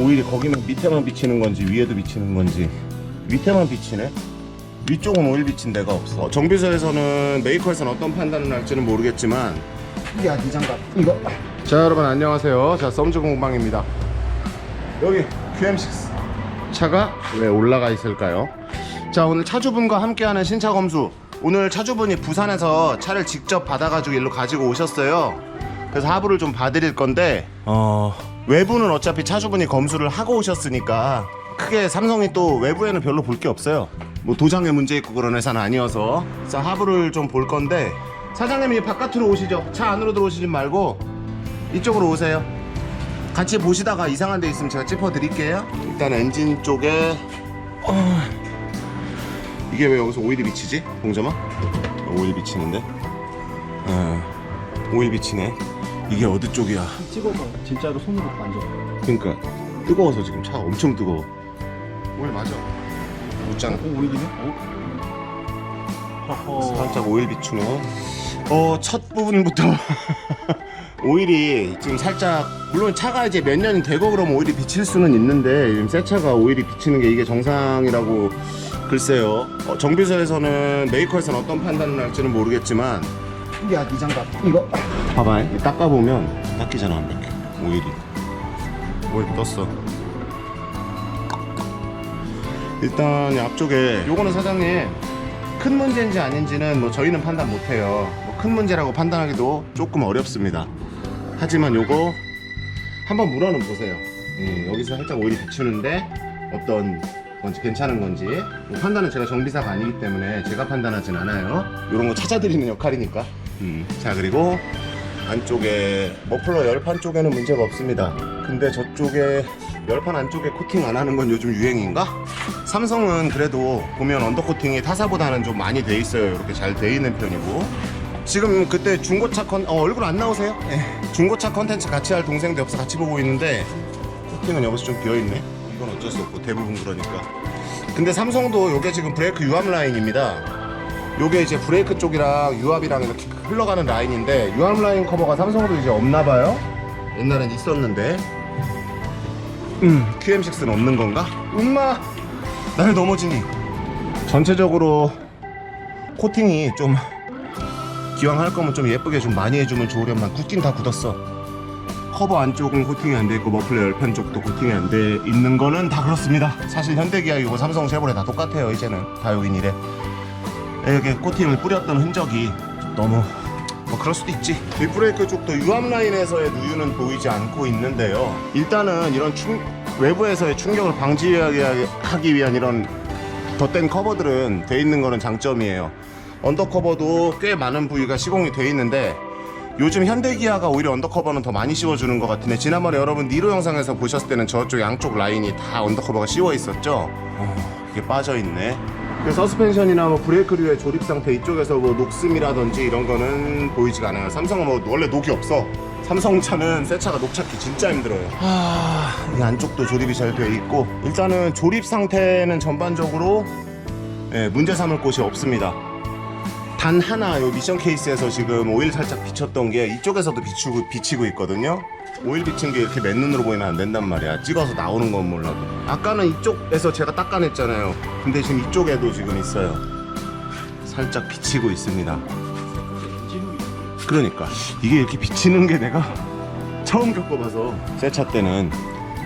오일이 거기만 밑에만 비치는 건지 위에도 비치는 건지. 밑에만 비치네? 위쪽은 오일 비친 데가 없어. 정비소에서는 메이커에서는 어떤 판단을 할지는 모르겠지만. 야, 네 장갑. 이거. 자 여러분 안녕하세요. 자 썸즈 공방입니다. 여기 QM6 차가 왜 올라가 있을까요? 자 오늘 차주분과 함께하는 신차 검수. 오늘 차주분이 부산에서 차를 직접 받아가지고 일로 가지고 오셨어요. 그래서 하부를 좀 봐드릴 건데. 어 외부는 어차피 차주분이 검수를 하고 오셨으니까 크게 삼성이 또 외부에는 별로 볼 게 없어요 뭐 도장에 문제 있고 그런 회사는 아니어서 자 하부를 좀 볼 건데 사장님이 바깥으로 오시죠 차 안으로 들어오시지 말고 이쪽으로 오세요. 같이 보시다가 이상한 데 있으면 제가 짚어 드릴게요. 일단 엔진 쪽에 어... 이게 왜 여기서 오일이 비치지? 봉점아? 오일 비치는데? 어... 오일 비치네. 이게 어디 쪽이야? 찍어봐. 진짜로 손으로 만져. 그러니까 뜨거워서 지금 차가 엄청 뜨거워. 오일 맞아. 묻잖아. 오, 오일이네? 어? 허허. 살짝 오일 비추네. 어, 첫 부분부터 오일이 지금 살짝 물론 차가 이제 몇 년이 되고 그러면 오일이 비칠 수는 있는데 지금 새 차가 오일이 비치는 게 이게 정상이라고 글쎄요. 어, 정비소에서는 메이커에서는 어떤 판단을 할지는 모르겠지만 야, 네 장갑. 이거. 봐봐. 닦아 보면 닦이잖아 안 닦여. 오일이 오일 떴어. 일단 이 앞쪽에 요거는 사장님 큰 문제인지 아닌지는 뭐 저희는 판단 못해요. 뭐 큰 문제라고 판단하기도 조금 어렵습니다. 하지만 요거 한번 물어는 보세요. 예, 여기서 살짝 오일이 비추는데 어떤 건지 괜찮은 건지 뭐 판단은 제가 정비사가 아니기 때문에 제가 판단하진 않아요. 이런 거 찾아드리는 역할이니까. 음, 자 그리고 안쪽에 머플러 열판 쪽에는 문제가 없습니다. 근데 저쪽에 열판 안쪽에 코팅 안 하는 건 요즘 유행인가? 삼성은 그래도 보면 언더 코팅이 타사보다는 좀 많이 돼 있어요. 이렇게 잘 돼 있는 편이고. 지금 그때 중고차 컨 어, 얼굴 안 나오세요? 네. 중고차 컨텐츠 같이 할 동생도 옆에서 같이 보고 있는데 코팅은 여기서 좀 비어 있네. 이건 어쩔 수 없고 대부분 그러니까. 근데 삼성도 요게 지금 브레이크 유압 라인입니다. 요게 이제 브레이크 쪽이랑 유압이랑 이렇게 흘러가는 라인인데 유압 라인 커버가 삼성도 이제 없나 봐요. 옛날엔 있었는데. 음, QM6는 없는 건가? 엄마, 날 넘어지니. 전체적으로 코팅이 좀 기왕 할 거면 좀 예쁘게 좀 많이 해주면 좋으련만 굳긴 다 굳었어. 커버 안쪽은 코팅이 안 돼 있고 머플러 열판 쪽도 코팅이 안 돼 있는 거는 다 그렇습니다. 사실 현대 기아이고 삼성 쉐보레 다 똑같아요 이제는 다 여긴 이래. 이렇게 코팅을 뿌렸던 흔적이 너무 뭐 그럴 수도 있지. 뒷브레이크 쪽도 유압 라인에서의 누유는 보이지 않고 있는데요. 일단은 이런 충, 외부에서의 충격을 방지하기 위한 이런 덧댄 커버들은 돼 있는 거는 장점이에요. 언더커버도 꽤 많은 부위가 시공이 돼 있는데 요즘 현대기아가 오히려 언더커버는 더 많이 씌워주는 것 같은데 지난번에 여러분 니로 영상에서 보셨을 때는 저쪽 양쪽 라인이 다 언더커버가 씌워 있었죠? 어, 이게 빠져 있네. 그 서스펜션이나 뭐 브레이크류의 조립 상태 이쪽에서 뭐 녹음이라든지 이런 거는 보이지가 않아요. 삼성은 뭐 원래 녹이 없어. 삼성 차는 새 차가 녹 찾기 진짜 힘들어요. 아, 이 안쪽도 조립이 잘 돼 있고 일단은 조립 상태는 전반적으로 예, 문제 삼을 곳이 없습니다. 단 하나 요 미션 케이스에서 지금 오일 살짝 비쳤던 게 이쪽에서도 비추고 비치고 있거든요. 오일 비친 게 이렇게 맨눈으로 보이면 안 된단 말이야. 찍어서 나오는 건 몰라도. 아까는 이쪽에서 제가 닦아냈잖아요. 근데 지금 이쪽에도 지금 있어요. 살짝 비치고 있습니다. 그러니까 이게 이렇게 비치는 게 내가 처음 겪어봐서 새차 때는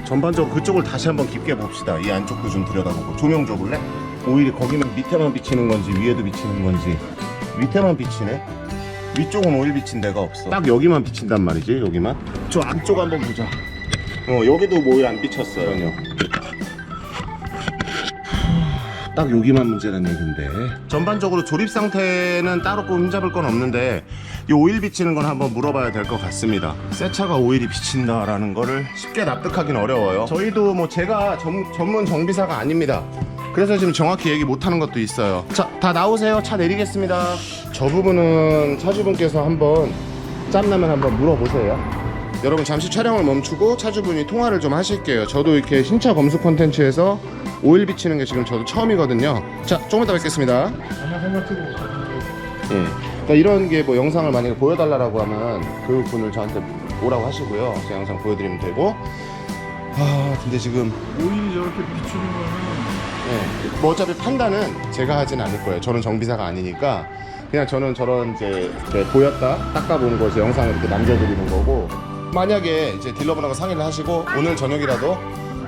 전반적으로 그쪽을 다시 한번 깊게 봅시다. 이 안쪽도 좀 들여다보고 조명 줘볼래? 오일이 거기는 밑에만 비치는 건지 위에도 비치는 건지 밑에만 비치네. 위쪽은 오일 비친 데가 없어. 딱 여기만 비친단 말이지, 여기만. 저 안쪽 한번 보자. 어, 여기도 뭐 오일 안 비쳤어요, 전혀. 딱 여기만 문제라는 얘긴데. 전반적으로 조립 상태는 따로 흠잡을 건 없는데 이 오일 비치는 건 한번 물어봐야 될 것 같습니다. 새 차가 오일이 비친다라는 거를 쉽게 납득하기는 어려워요. 저희도 뭐 제가 전, 전문 정비사가 아닙니다. 그래서 지금 정확히 얘기 못하는 것도 있어요. 자, 다 나오세요. 차 내리겠습니다. 저 부분은 차주분께서 한번 짬나면 한번 물어보세요. 여러분 잠시 촬영을 멈추고 차주분이 통화를 좀 하실게요. 저도 이렇게 신차 검수 콘텐츠에서 오일 비치는 게 지금 저도 처음이거든요. 자, 조금 이따 뵙겠습니다. 하나 생각해보고 예. 그러니까 이런 게 뭐 영상을 만약에 보여달라고 하면 그 분을 저한테 오라고 하시고요. 제가 영상 보여드리면 되고 아 근데 지금 오일이 저렇게 비추는 거는 네. 뭐 어차피 판단은 제가 하진 않을 거예요. 저는 정비사가 아니니까 그냥 저는 저런 이제 보였다 닦아보는 거지 영상을 이렇게 남겨드리는 거고 만약에 이제 딜러분하고 상의를 하시고 오늘 저녁이라도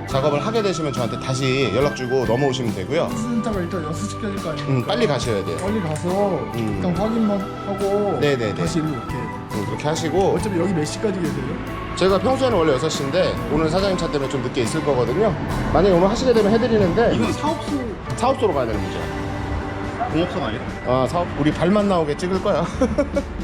작업을 하게 되시면 저한테 다시 연락 주고 넘어오시면 되고요. 센터가 일단 연습시켜줄 거 아닙니까? 음, 빨리 가셔야 돼요. 빨리 가서 음. 일단 확인만 하고 네네네. 다시 일로 이렇게 음, 그렇게 하시고 어차피 여기 몇 시까지 계세요? 제가 평소에는 원래 6시인데 오늘 사장님 차 때문에 좀 늦게 있을 거거든요. 만약에 오늘 하시게 되면 해드리는데 이건 사업소 사업소로 가야 되는 거죠. 공업소가 아니에요? 아 사업 우리 발만 나오게 찍을 거야.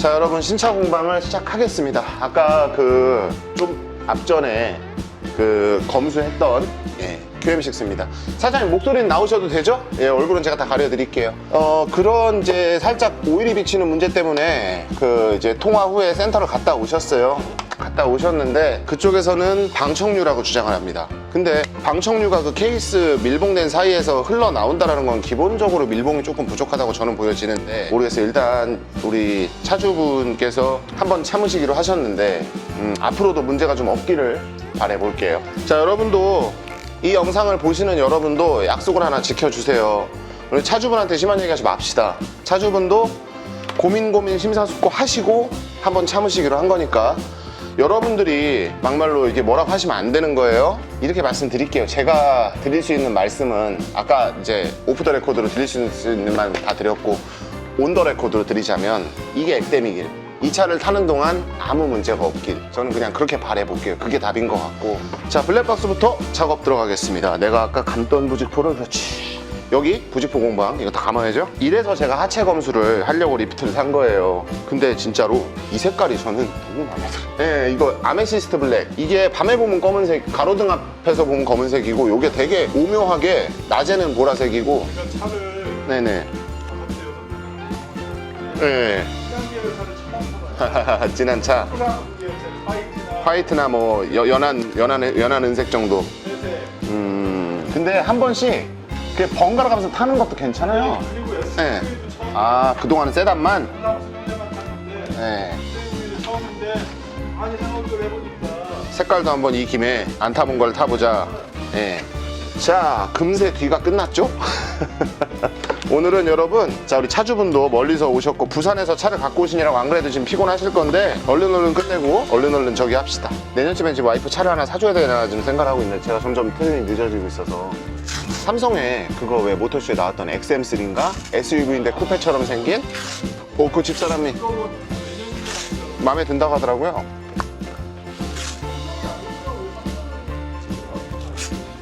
자 여러분 신차 공방을 시작하겠습니다. 아까 그 좀 앞전에 그 검수했던 예, QM6입니다. 사장님 목소리는 나오셔도 되죠? 예, 얼굴은 제가 다 가려드릴게요. 어 그런 이제 살짝 오일이 비치는 문제 때문에 그 이제 통화 후에 센터를 갔다 오셨어요. 갔다 오셨는데 그쪽에서는 방청류라고 주장을 합니다. 근데 방청류가 그 케이스 밀봉된 사이에서 흘러 나온다라는 건 기본적으로 밀봉이 조금 부족하다고 저는 보여지는데 모르겠어요. 일단 우리 차주분께서 한번 참으시기로 하셨는데 음, 앞으로도 문제가 좀 없기를 바래볼게요. 자 여러분도 이 영상을 보시는 여러분도 약속을 하나 지켜주세요. 우리 차주분한테 심한 얘기하지 맙시다. 차주분도 고민 고민 심사숙고 하시고 한번 참으시기로 한 거니까 여러분들이 막말로 이게 뭐라고 하시면 안 되는 거예요. 이렇게 말씀드릴게요. 제가 드릴 수 있는 말씀은 아까 이제 오프 더 레코드로 드릴 수 있는 말 다 드렸고 온 더 레코드로 드리자면 이게 액땜이길. 이 차를 타는 동안 아무 문제가 없길. 저는 그냥 그렇게 바래볼게요. 그게 답인 것 같고. 자, 블랙박스부터 작업 들어가겠습니다. 내가 아까 감던 부직포를 그렇지. 여기 부직포 공방 이거 다 감아야죠? 이래서 제가 하체 검수를 하려고 리프트를 산 거예요. 근데 진짜로 이 색깔이 저는 너무 마음에 들어요. 네, 이거 아메시스트 블랙. 이게 밤에 보면 검은색 가로등 앞에서 보면 검은색이고 이게 되게 오묘하게 낮에는 보라색이고. 그러니까 차를 네네. 네. 진한 차. 화이트나 뭐 여- 연한 연한 연한 은색 정도. 음 근데 한 번씩 그 번갈아 가면서 타는 것도 괜찮아요 네. 아 그동안은 세단만 네. 색깔도 한번 이 김에 안 타본 걸 타보자 예. 자 금세 뒤가 끝났죠? 오늘은 여러분 자 우리 차주분도 멀리서 오셨고 부산에서 차를 갖고 오시느라고 안 그래도 지금 피곤하실 건데 얼른 얼른 끝내고 얼른 얼른 저기 합시다 내년쯤엔 지금 와이프 차를 하나 사줘야 되나 지금 생각하고 있는데 제가 점점 트레이닝 늦어지고 있어서 삼성에 그거 왜 모터쇼에 나왔던 XM3인가? SUV인데 쿠페처럼 생긴? 오 그 집사람이 마음에 든다고 하더라고요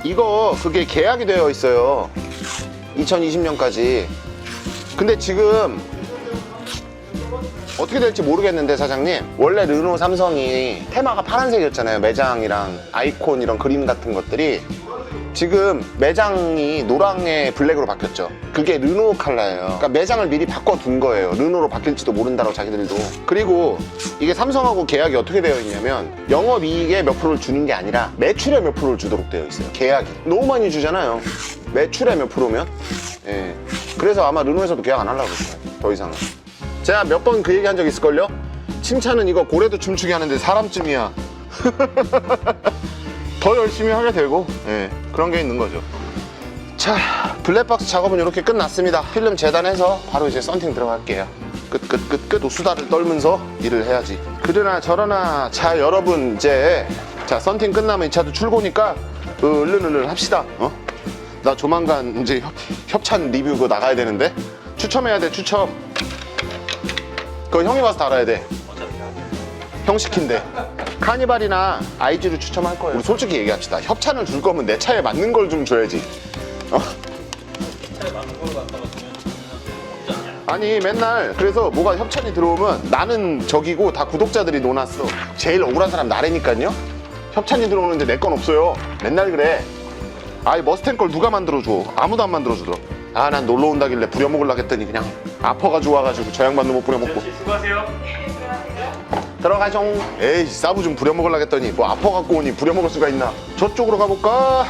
이거 그게 계약이 되어 있어요. 2020년까지. 근데 지금 어떻게 될지 모르겠는데 사장님 원래 르노 삼성이 테마가 파란색이었잖아요 매장이랑 아이콘 이런 그림 같은 것들이 지금 매장이 노랑에 블랙으로 바뀌었죠. 그게 르노 컬러예요. 그러니까 매장을 미리 바꿔둔 거예요. 르노로 바뀔지도 모른다고 자기들도. 그리고 이게 삼성하고 계약이 어떻게 되어 있냐면 영업이익에 몇 프로를 주는 게 아니라 매출에 몇 프로를 주도록 되어 있어요. 계약이. 너무 많이 주잖아요. 매출에 몇 프로면? 예. 그래서 아마 르노에서도 계약 안 하려고 그랬어요. 더 이상은. 제가 몇 번 그 얘기 한 적 있을걸요? 칭찬은 이거 고래도 춤추게 하는데 사람쯤이야. 더 열심히 하게 되고, 예, 그런 게 있는 거죠. 자, 블랙박스 작업은 이렇게 끝났습니다. 필름 재단해서 바로 이제 썬팅 들어갈게요. 끝, 끝, 끝, 끝. 수다를 떨면서 일을 해야지. 그러나 저러나, 자, 여러분, 이제, 자, 썬팅 끝나면 이 차도 출고니까, 어, 얼른 얼른 합시다. 어? 나 조만간 이제 협, 협찬 리뷰 그거 나가야 되는데? 추첨해야 돼, 추첨. 그거 형이 와서 달아야 돼. 형 시킨대. 카니발이나 아이즈를 추첨할 거예요. 우리 솔직히 얘기합시다. 협찬을 줄 거면 내 차에 맞는 걸 좀 줘야지. 어? 아니 맨날 그래서 뭐가 협찬이 들어오면 나는 저기고 다 구독자들이 논았어. 제일 억울한 사람 나래니까요. 협찬이 들어오는데 내 건 없어요. 맨날 그래. 아이 머스탱 걸 누가 만들어줘? 아무도 안 만들어주더라. 아 난 놀러 온다길래 부려먹으려고 했더니 그냥 아파가지고 와가지고 저 양반도 못 부려먹고 수고하세요. 들어가죠 에이 싸부 좀 부려먹으려고 했더니 뭐 아파갖고 오니 부려먹을 수가 있나. 저쪽으로 가볼까?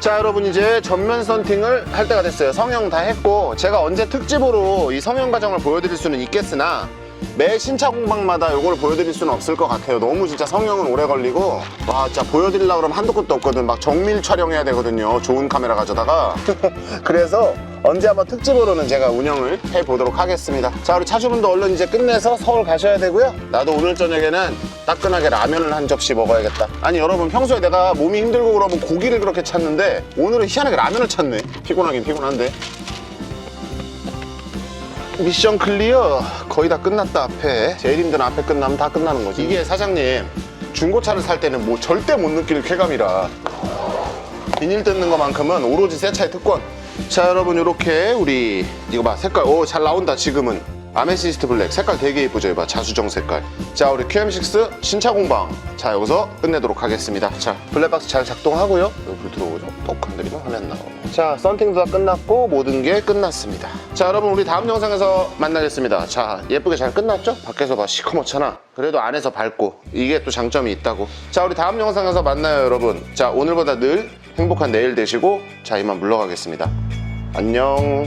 자 여러분 이제 전면 썬팅을 할 때가 됐어요. 성형 다 했고 제가 언제 특집으로 이 성형 과정을 보여드릴 수는 있겠으나 매 신차 공방마다 이걸 보여드릴 수는 없을 것 같아요. 너무 진짜 성형은 오래 걸리고 와 진짜 보여드리려고 그러면 한도 끝도 없거든. 막 정밀 촬영해야 되거든요. 좋은 카메라 가져다가. 그래서 언제 한번 특집으로는 제가 운영을 해보도록 하겠습니다. 자 우리 차주분도 얼른 이제 끝내서 서울 가셔야 되고요. 나도 오늘 저녁에는 따끈하게 라면을 한 접시 먹어야겠다. 아니 여러분 평소에 내가 몸이 힘들고 그러면 고기를 그렇게 찾는데 오늘은 희한하게 라면을 찾네. 피곤하긴 피곤한데. 미션 클리어. 거의 다 끝났다 앞에. 제일 힘든 앞에 끝나면 다 끝나는 거지. 이게 사장님 중고차를 살 때는 뭐 절대 못 느낄 쾌감이라. 비닐 뜯는 것만큼은 오로지 새 차의 특권 자 여러분 이렇게 우리 이거 봐 색깔. 오 잘 나온다 지금은. 아메시스트 블랙. 색깔 되게 예쁘죠 이봐. 자수정 색깔. 자 우리 QM6 신차 공방. 자 여기서 끝내도록 하겠습니다. 자 블랙박스 잘 작동하고요. 여기 불 들어오죠? 톡 건드리면 화면 나오고. 자 썬팅도 다 끝났고 모든 게 끝났습니다. 자 여러분 우리 다음 영상에서 만나겠습니다. 자 예쁘게 잘 끝났죠? 밖에서 봐 시커멓잖아. 그래도 안에서 밝고 이게 또 장점이 있다고. 자 우리 다음 영상에서 만나요 여러분. 자 오늘보다 늘 행복한 내일 되시고 자 이만 물러가겠습니다. 안녕